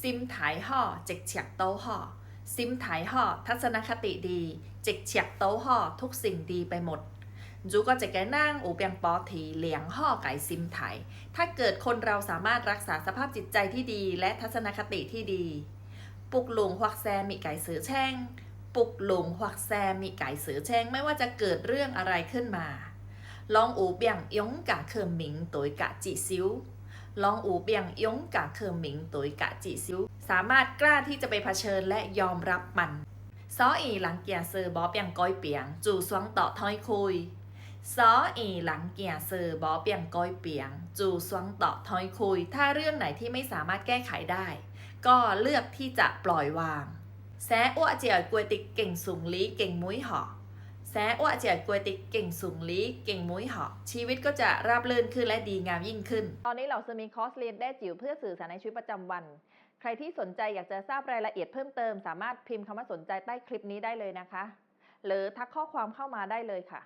ซิมถ่ายห่อเจ็กเฉียกโต๊ะห่อซิมถ่ายห่อทัศนคติดีเจ็กเฉียกโต๊ะห่อทุกสิ่งดีไปหมดจูก็จะแกนั่งอูเปียงปอถีเหลียงห่อไก่ซิมไถ ถ้าเกิดคนเราสามารถรักษาสภาพจิตใจที่ดี และทัศนคติที่ดี ปุกหลงหวักแซมมีไก่สือแช่ง ปุกหลงหวักแซมมีไก่สือแช่ง ไม่ว่าจะเกิดเรื่องอะไรขึ้นมา ลองอูเปียงยงกะเคอหมิงตัวกะจิซิว ลองอูเปียงยงกะเคอหมิงตัวกะจิซิวสามารถกล้าที่จะไปเผชิญและยอมรับมันซออีหลังเกียเซอร์บอเปียงก้อยเปียง จู่สวงต่อท้อยคุยซออีหลังเกียเซอร์บอเปียงก้อยเปียง จู่สวงต่อท้อยคุย ถ้าเรื่องไหนที่ไม่สามารถแก้ไขได้ ก็เลือกที่จะปล่อยวางแซอ้วเจียวกวยติกเก่งสูงลีเก่งมุ้ยหอ แซอ้วเจียกวยติกเก่งสูงลีเก่งมุ้ยหอชีวิตก็จะราบรื่นขึ้นและดีงามยิ่งขึ้น ตอนนี้เราจะมีคอร์สเรียนแด้จิ๋วเพื่อสื่อสารในชีวิตประจำวัน ใครที่สนใจอยากจะทราบรายละเอียดเพิ่มเติม สามารถพิมพ์คำว่าสนใจใต้คลิปนี้ได้เลยนะคะ หรือทักข้อความเข้ามาได้เลยค่ะ